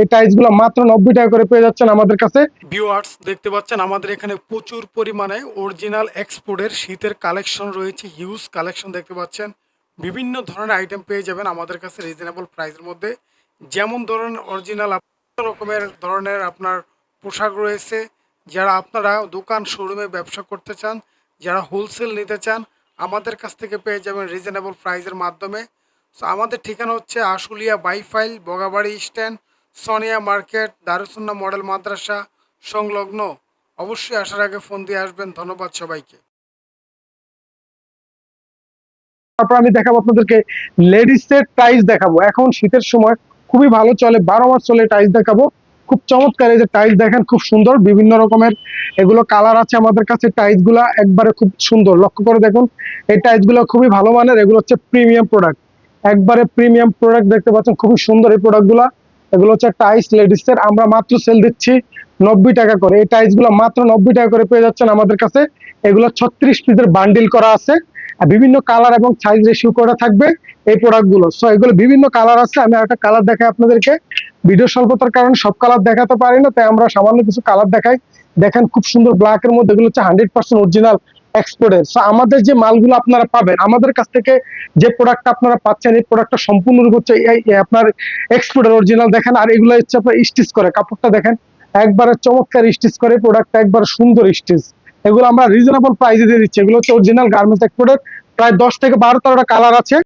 এই টাইলসগুলো মাত্র নব্বই টাকা করে পেয়ে যাচ্ছেন আমাদের কাছে। ভিউয়ার্স দেখতে পাচ্ছেন আমাদের এখানে প্রচুর পরিমাণে অরিজিনাল এক্সপোর্টের শীতের কালেকশন রয়েছে হিউজ কালেকশন দেখতে পাচ্ছেন। বিভিন্ন ধরনের আইটেম পেয়ে যাবেন আমাদের কাছে রিজনেবল প্রাইসের মধ্যে। যেমন ধরনের অরিজিনাল রকমের ধরনের আপনার পোশাক রয়েছে। যারা আপনারা দোকান শোরুমে ব্যবসা করতে চান, যারা হোলসেল নিতে চান, আমাদের কাছ থেকে পেয়ে যাবেন রিজনেবল প্রাইসের মাধ্যমে। সো আমাদের ঠিকানা হচ্ছে Ashulia Baipail Bogabari stand Sonia market Darussunnah model মাদ্রাসা, সংলগ্ন। অবশ্যই আসার আগে ফোন দিয়ে আসবেন। ধন্যবাদ সবাইকে। তারপর আমি দেখাবো আপনাদেরকে লেডিস এর টাইলস দেখাবো। এখন শীতের সময় খুবই ভালো চলে, বারো মাস চলে টাইলস দেখাবো। খুব চমৎকার এই যে টাইলস দেখেন, খুব সুন্দর, বিভিন্ন রকমের। এগুলো কালার আছে আমাদের কাছে টাইলসগুলা একবারে খুব সুন্দর। লক্ষ্য করে দেখুন, এই টাইলসগুলো খুবই ভালো মানের। এগুলো হচ্ছে প্রিমিয়াম প্রোডাক্ট। একবারে প্রিমিয়াম প্রোডাক্ট দেখতে পাচ্ছেন, খুবই সুন্দর এই প্রোডাক্টগুলা এগুলো হচ্ছে টাইলস লেডিস এর। আমরা মাত্র সেল দিচ্ছি নব্বই টাকা করে। এই টাইলসগুলো মাত্র নব্বই টাকা করে পেয়ে যাচ্ছেন আমাদের কাছে। এগুলো ছত্রিশ পিসের বান্ডিল করা আছে। বিভিন্ন কালার এবং সাইজ রেশিও করা থাকবে এই প্রোডাক্টগুলো। সো এগুলো বিভিন্ন কালার আছে। আমি একটা কালার দেখাই আপনাদেরকে। ভিডিও স্বল্পতার কারণে সব কালার দেখাতে পারি না, তাই আমরা সামান্য কিছু কালার দেখাই। দেখেন খুব সুন্দর ব্ল্যাক এর মধ্যে এগুলো হচ্ছে হান্ড্রেড পার্সেন্ট অরিজিনাল এক্সপোর্টের সো আমাদের যে মালগুলো আপনারা পাবেন, আমাদের কাছ থেকে যে প্রোডাক্টটা আপনারা পাচ্ছেন, এই প্রোডাক্টটা সম্পূর্ণরূপে হচ্ছে আপনার এক্সপোর্টের অরিজিনাল দেখেন, আর এগুলো হচ্ছে আপনার স্টিচ করে। কাপড়টা দেখেন, একবারে চমৎকার স্টিচ করে প্রোডাক্টটা একবার সুন্দর স্টিচ এগুলো আমরা রিজনেবল প্রাইসে দিয়ে দিচ্ছি। এগুলো হচ্ছে অরিজিনাল গার্মেন্টস এক্সপোর্টের প্রায় দশ থেকে বারো তেরোটা কালার আছে।